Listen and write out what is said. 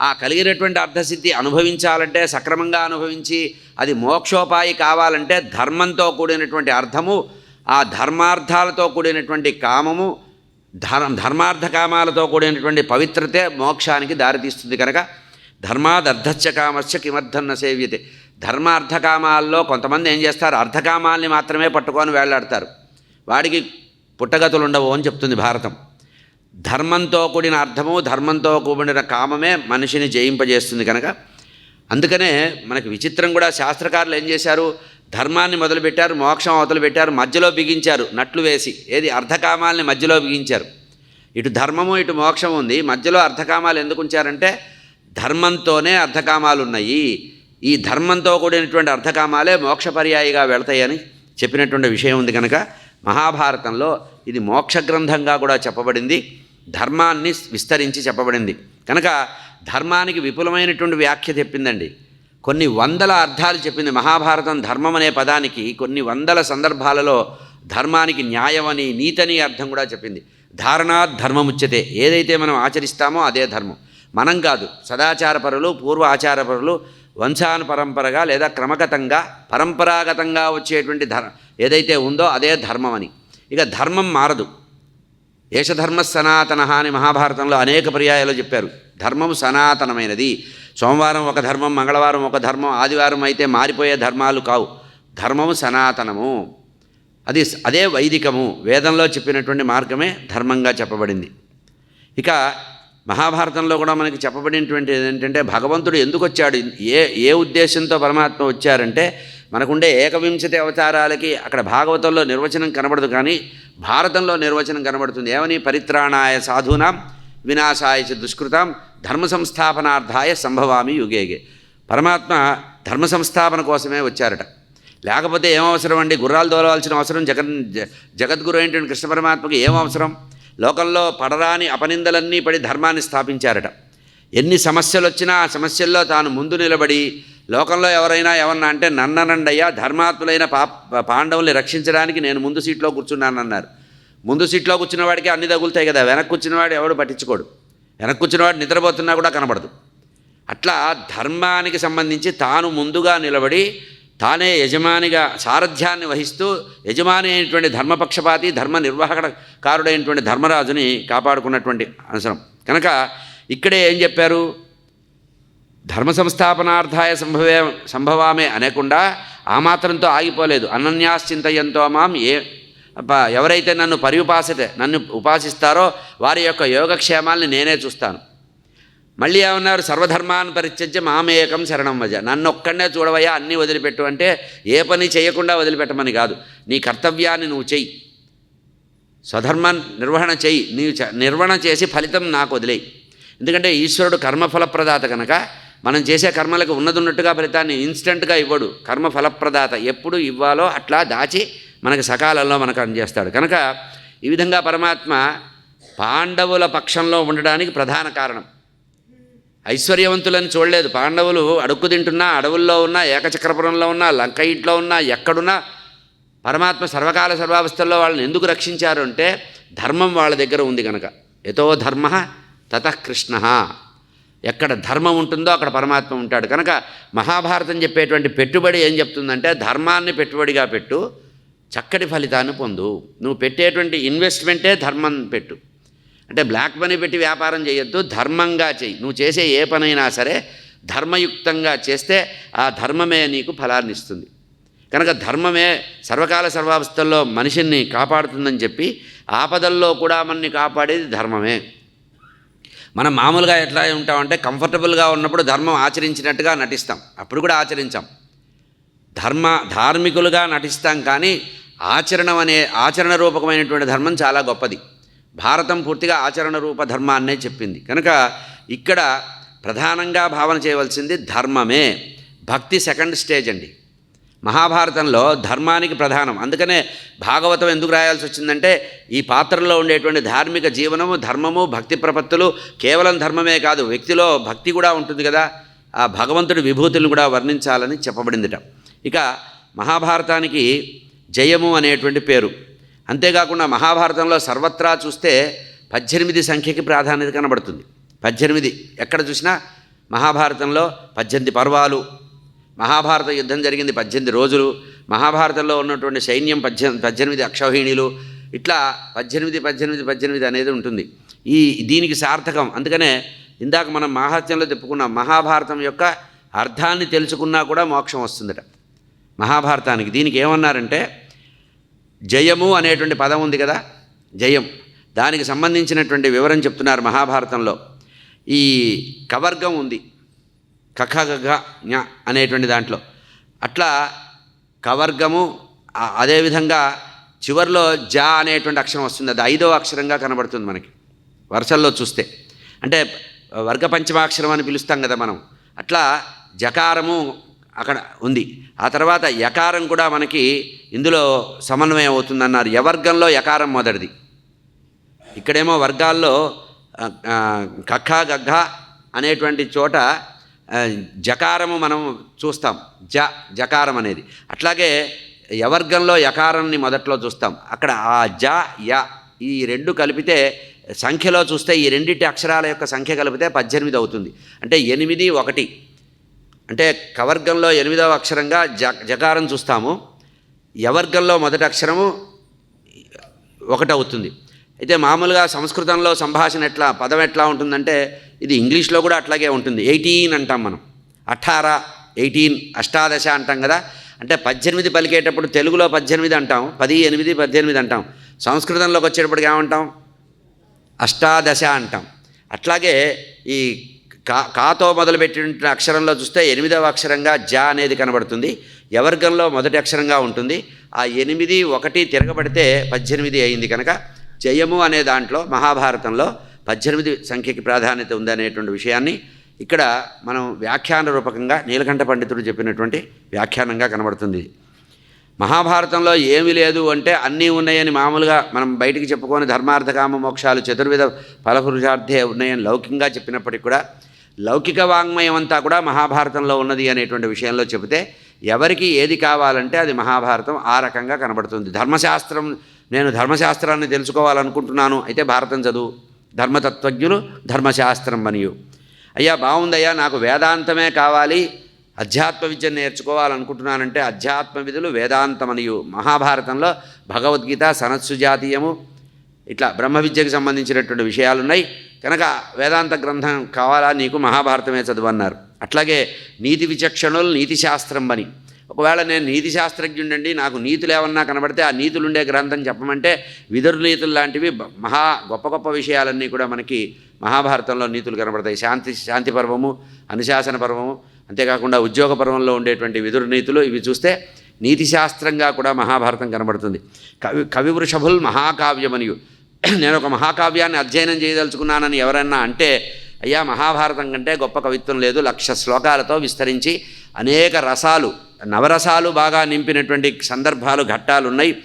ఆ కలిగినటువంటి అర్థసిద్ధి అనుభవించాలంటే సక్రమంగా అనుభవించి అది మోక్షోపాయి కావాలంటే ధర్మంతో కూడినటువంటి అర్థము ఆ ధర్మార్థాలతో కూడినటువంటి కామము ధర్మ ధర్మార్థ కామాలతో కూడినటువంటి పవిత్రతే మోక్షానికి దారితీస్తుంది కనుక ధర్మాదర్థశ్చ కామస్య కిమర్థన్న సేవ్యతే. ధర్మార్థకామాల్లో కొంతమంది ఏం చేస్తారు? అర్థకామాల్ని మాత్రమే పట్టుకొని వేళ్ళాడతారు వాడికి పుట్టగతులు ఉండవు అని చెప్తుంది భారతం. ధర్మంతో కూడిన అర్థము ధర్మంతో కూడిన కామమే మనిషిని జయింపజేస్తుంది కనుక. అందుకనే మనకి విచిత్రం కూడా శాస్త్రకారులు ఏం చేశారు? ధర్మాన్ని మొదలుపెట్టారు మోక్షం మొదలుపెట్టారు పెట్టారు మధ్యలో బిగించారు నట్లు వేసి. ఏది? అర్ధకామాల్ని మధ్యలో బిగించారు. ఇటు ధర్మము ఇటు మోక్షం ఉంది. మధ్యలో అర్ధకామాలు ఎందుకు ఉంచారంటే ధర్మంతోనే అర్ధకామాలు ఉన్నాయి. ఈ ధర్మంతో కూడినటువంటి అర్ధకామాలే మోక్షపర్యాయిగా వెళతాయని చెప్పినటువంటి విషయం ఉంది కనుక. మహాభారతంలో ఇది మోక్ష గ్రంథంగా కూడా చెప్పబడింది. ధర్మాన్ని విస్తరించి చెప్పబడింది. కనుక ధర్మానికి విపులమైనటువంటి వ్యాఖ్య చెప్పిందండి. కొన్ని వందల అర్థాలు చెప్పింది మహాభారతం ధర్మం అనే పదానికి కొన్ని వందల సందర్భాలలో ధర్మానికి న్యాయమని నీతని అర్థం కూడా చెప్పింది. ధారణాత్ ధర్మముచ్యతే ఏదైతే మనం ఆచరిస్తామో అదే ధర్మం. మనం కాదు సదాచారపరులు పూర్వ ఆచారపరులు వంశాను పరంపరగా లేదా క్రమగతంగా పరంపరాగతంగా వచ్చేటువంటి ధర్మ ఏదైతే ఉందో అదే ధర్మం అని. ఇక ధర్మం మారదు. ఏషధర్మ సనాతన అని మహాభారతంలో అనేక పర్యాయాలు చెప్పారు. ధర్మం సనాతనమైనది. సోమవారం ఒక ధర్మం మంగళవారం ఒక ధర్మం ఆదివారం అయితే మారిపోయే ధర్మాలు కావు. ధర్మము సనాతనము. అది అదే వైదికము. వేదంలో చెప్పినటువంటి మార్గమే ధర్మంగా చెప్పబడింది. ఇక మహాభారతంలో కూడా మనకి చెప్పబడినటువంటి ఏంటంటే భగవంతుడు ఎందుకు వచ్చాడు ఏ ఏ ఉద్దేశంతో పరమాత్మ వచ్చారంటే మనకుండే ఏకవింశతి అవతారాలకి అక్కడ భాగవతంలో నిర్వచనం కనబడదు కానీ భారతంలో నిర్వచనం కనబడుతుంది. ఏమని? పరిత్రాణాయ సాధూనాం వినాశాయ చ దుష్కృతాం ధర్మ సంస్థాపనార్థాయ సంభవామి యుగేగే. పరమాత్మ ధర్మ సంస్థాపన కోసమే వచ్చారట. లేకపోతే ఏమవసరం అండి? గుర్రాలు దోలవలసిన అవసరం? జగన్ జగద్గురు అయినటువంటి కృష్ణ పరమాత్మకి ఏమవసరం లోకంలో పడరాని అపనిందలన్నీ పడి ధర్మాన్ని స్థాపించారట. ఎన్ని సమస్యలు వచ్చినా ఆ సమస్యల్లో తాను ముందు నిలబడి లోకంలో ఎవరైనా ఏమన్నా అంటే నన్ననండయ్యా ధర్మాత్ములైన పా పాండవుల్ని రక్షించడానికి నేను ముందు సీట్లో కూర్చున్నానన్నారు. ముందు సీట్లో కూర్చున్న వాడికి అన్ని తగులుతాయి కదా వెనక్కి వచ్చినవాడు ఎవడు పట్టించుకోడు. వెనక్కి వచ్చినవాడు నిద్రపోతున్నా కూడా కనబడదు. అట్లా ధర్మానికి సంబంధించి తాను ముందుగా నిలబడి తానే యజమానిగా సారథ్యాన్ని వహిస్తూ యజమాని అయినటువంటి ధర్మపక్షపాతి ధర్మ నిర్వాహకారుడైనటువంటి ధర్మరాజుని కాపాడుకున్నటువంటి అవసరం. కనుక ఇక్కడే ఏం చెప్పారు? ధర్మ సంస్థాపనార్థాయ సంభవే సంభవామే అనేకుండా ఆ మాత్రంతో ఆగిపోలేదు. అనన్యాశ్చింతయంతో మాం ఏ అబ్బా, ఎవరైతే నన్ను పరిఉపాసితే నన్ను ఉపాసిస్తారో వారి యొక్క యోగక్షేమాల్ని నేనే చూస్తాను. మళ్ళీ ఏమన్నారు? సర్వధర్మాన్ని పరిత్యజ్య మామేకం శరణం వజ. నన్ను చూడవయ్యా అన్నీ వదిలిపెట్టు అంటే ఏ పని చేయకుండా వదిలిపెట్టమని కాదు. నీ కర్తవ్యాన్ని నువ్వు చెయ్యి. స్వధర్మ నిర్వహణ చెయ్యి. నీవు చ- నిర్వహణ చేసి ఫలితం నాకు వదిలేయి. ఎందుకంటే ఈశ్వరుడు కర్మఫలప్రదాత కనుక మనం చేసే కర్మలకు ఉన్నదున్నట్టుగా ఫలితాన్ని ఇన్స్టెంట్గా ఇవ్వడు. కర్మ ఫలప్రదాత. ఎప్పుడు ఇవ్వాలో అట్లా దాచి మనకి సకాలంలో మనకు అందజేస్తాడు. కనుక ఈ విధంగా పరమాత్మ పాండవుల పక్షంలో ఉండడానికి ప్రధాన కారణం. ఐశ్వర్యవంతులను చూడలేదు. పాండవులు అడుక్కు తింటున్నా అడవుల్లో ఉన్నా ఏకచక్రపురంలో ఉన్నా లంక ఇంట్లో ఉన్నా ఎక్కడున్నా పరమాత్మ సర్వకాల సర్వావస్థల్లో వాళ్ళని ఎందుకు రక్షించారు అంటే ధర్మం వాళ్ళ దగ్గర ఉంది కనుక. ఎతో ధర్మ తత కృష్ణ. ఎక్కడ ధర్మం ఉంటుందో అక్కడ పరమాత్మ ఉంటాడు. కనుక మహాభారతం చెప్పేటువంటి పెట్టుబడి ఏం చెప్తుందంటే ధర్మాన్ని పెట్టుబడిగా పెట్టు చక్కటి ఫలితాన్ని పొందు. నువ్వు పెట్టేటువంటి ఇన్వెస్ట్మెంటే ధర్మం పెట్టు. అంటే బ్లాక్ మనీ పెట్టి వ్యాపారం చేయొద్దు ధర్మంగా చెయ్యి. నువ్వు చేసే ఏ పనైనా సరే ధర్మయుక్తంగా చేస్తే ఆ ధర్మమే నీకు ఫలాన్ని ఇస్తుంది. కనుక ధర్మమే సర్వకాల సర్వావస్థల్లో మనిషిని కాపాడుతుందని చెప్పి ఆపదల్లో కూడా మనని కాపాడేది ధర్మమే. మనం మామూలుగా ఎట్లా ఉంటామంటే కంఫర్టబుల్గా ఉన్నప్పుడు ధర్మం ఆచరించినట్టుగా నటిస్తాం. అప్పుడు కూడా ఆచరించాం. ధర్మ ధార్మికులుగా నటిస్తాం కానీ ఆచరణం అనే ఆచరణ రూపకమైనటువంటి ధర్మం చాలా గొప్పది. భారతం పూర్తిగా ఆచరణ రూప ధర్మాన్నే చెప్పింది. కనుక ఇక్కడ ప్రధానంగా భావన చేయవలసింది ధర్మమే. భక్తి సెకండ్ స్టేజ్ అండి. మహాభారతంలో ధర్మానికి ప్రధానం. అందుకనే భాగవతం ఎందుకు రాయాల్సి వచ్చిందంటే ఈ పాత్రలో ఉండేటువంటి ధార్మిక జీవనము ధర్మము భక్తి ప్రపత్తులు కేవలం ధర్మమే కాదు వ్యక్తిలో భక్తి కూడా ఉంటుంది కదా ఆ భగవంతుడి విభూతులను కూడా వర్ణించాలని చెప్పబడిందిట. ఇక మహాభారతానికి జయము అనేటువంటి పేరు. అంతేకాకుండా మహాభారతంలో సర్వత్రా చూస్తే పద్దెనిమిది సంఖ్యకి ప్రాధాన్యత కనబడుతుంది. పద్దెనిమిది ఎక్కడ చూసినా మహాభారతంలో పద్దెనిమిది పర్వాలు మహాభారత యుద్ధం జరిగింది పద్దెనిమిది రోజులు. మహాభారతంలో ఉన్నటువంటి సైన్యం పద్దెనిమిది పద్దెనిమిది అక్షౌహిణీలు. ఇట్లా పద్దెనిమిది పద్దెనిమిది పద్దెనిమిది అనేది ఉంటుంది. ఈ దీనికి సార్థకం. అందుకనే ఇందాక మనం మహాత్యంలో చెప్పుకున్నాం మహాభారతం యొక్క అర్థాన్ని తెలుసుకున్నా కూడా మోక్షం వస్తుందట. మహాభారతానికి దీనికి ఏమన్నారంటే జయము అనేటువంటి పదం ఉంది కదా జయం. దానికి సంబంధించినటువంటి వివరం చెప్తున్నారు మహాభారతంలో. ఈ కవర్గం ఉంది. కఖగ జ్ఞ అనేటువంటి దాంట్లో. అట్లా కవర్గము అదేవిధంగా చివర్లో జ అనేటువంటి అక్షరం వస్తుంది. అది ఐదవ అక్షరంగా కనబడుతుంది మనకి. వరుసల్లో చూస్తే. అంటే వర్గ పంచమాక్షరం అని పిలుస్తాం కదా మనం. అట్లా జకారము అక్కడ ఉంది. ఆ తర్వాత యకారం కూడా మనకి ఇందులో సమన్వయం అవుతుందన్నారు. యవర్గంలో యకారం మొదటిది. ఇక్కడేమో వర్గాల్లో కఖ గగ్గ అనేటువంటి చోట జకారము మనం చూస్తాం. జ జకారం అనేది. అట్లాగే యవర్గంలో యకారాన్ని మొదట్లో చూస్తాం. అక్కడ ఆ జ య ఈ రెండు కలిపితే సంఖ్యలో చూస్తే ఈ రెండింటి అక్షరాల యొక్క సంఖ్య కలిపితే పద్దెనిమిది అవుతుంది. అంటే ఎనిమిది ఒకటి. అంటే కవర్గంలో ఎనిమిదవ అక్షరంగా జ జకారం చూస్తాము. యవర్గంలో మొదటి అక్షరము ఒకటవుతుంది అయితే మామూలుగా సంస్కృతంలో సంభాషణ ఎట్లా పదం ఎట్లా ఉంటుందంటే ఇది ఇంగ్లీష్లో కూడా అట్లాగే ఉంటుంది. ఎయిటీన్ అంటాం మనం. అఠారా ఎయిటీన్ అష్టాదశ అంటాం కదా. అంటే పద్దెనిమిది పలికేటప్పుడు తెలుగులో పద్దెనిమిది అంటాం పది ఎనిమిది పద్దెనిమిది అంటాం. సంస్కృతంలోకి వచ్చేటప్పటికి ఏమంటాం? అష్టాదశ అంటాం. అట్లాగే ఈ కా కాతో మొదలుపెట్టిన అక్షరంలో చూస్తే ఎనిమిదవ అక్షరంగా జ అనేది కనబడుతుంది. యవర్గంలో మొదటి అక్షరంగా ఉంటుంది. ఆ ఎనిమిది ఒకటి తిరగబడితే పద్దెనిమిది అయింది కనుక జయము అనే దాంట్లో మహాభారతంలో పద్దెనిమిది సంఖ్యకి ప్రాధాన్యత ఉందనేటువంటి విషయాన్ని ఇక్కడ మనం వ్యాఖ్యాన రూపకంగా నీలకంఠ పండితుడు చెప్పినటువంటి వ్యాఖ్యానంగా కనబడుతుంది. మహాభారతంలో ఏమీ లేదు అంటే అన్నీ ఉన్నాయని మామూలుగా మనం బయటికి చెప్పుకొని ధర్మార్థకామ మోక్షాలు చతుర్విధ ఫలపురుషార్థే ఉన్నాయని లౌకికంగా చెప్పినప్పటికీ కూడా లౌకిక వాంగ్మయం అంతా కూడా మహాభారతంలో ఉన్నది అనేటువంటి విషయంలో చెబితే ఎవరికి ఏది కావాలంటే అది మహాభారతం ఆ రకంగా కనబడుతుంది. ధర్మశాస్త్రం నేను ధర్మశాస్త్రాన్ని తెలుసుకోవాలనుకుంటున్నాను. అయితే భారతం చదువు. ధర్మతత్వజ్ఞులు ధర్మశాస్త్రం అనియు. అయ్యా బాగుందయ్యా నాకు వేదాంతమే కావాలి. అధ్యాత్మ విద్యను నేర్చుకోవాలనుకుంటున్నానంటే అధ్యాత్మ విధులు వేదాంతమనియు. మహాభారతంలో భగవద్గీత సనత్సు జాతీయము ఇట్లా బ్రహ్మ విద్యకు సంబంధించినటువంటి విషయాలు ఉన్నాయి కనుక వేదాంత గ్రంథం కావాలా? నీకు మహాభారతమే చదువన్నారు. అట్లాగే నీతి విచక్షణులు నీతి శాస్త్రం అని. ఒకవేళ నేను నీతి శాస్త్రజ్ఞుండండి నాకు నీతులు ఏమన్నా కనబడితే ఆ నీతులు ఉండే గ్రంథం చెప్పమంటే విదురు నీతులు లాంటివి మహా గొప్ప గొప్ప విషయాలన్నీ కూడా మనకి మహాభారతంలో నీతులు కనబడతాయి. శాంతి శాంతి పర్వము అనుశాసన పర్వము అంతేకాకుండా ఉద్యోగ పర్వంలో ఉండేటువంటి విదురు నీతులు ఇవి చూస్తే నీతి శాస్త్రంగా కూడా మహాభారతం కనబడుతుంది. కవి కవి వృషభుల్ మహాకావ్యమనియు. నేను ఒక మహాకావ్యాన్ని అధ్యయనం చేయదలుచుకున్నానని ఎవరన్నా అంటే అయ్యా మహాభారతం కంటే గొప్ప కవిత్వం లేదు లక్ష శ్లోకాలతో విస్తరించి అనేక రసాలు నవరసాలు బాగా నింపినటువంటి సందర్భాలు ఘట్టాలు ఉన్నాయి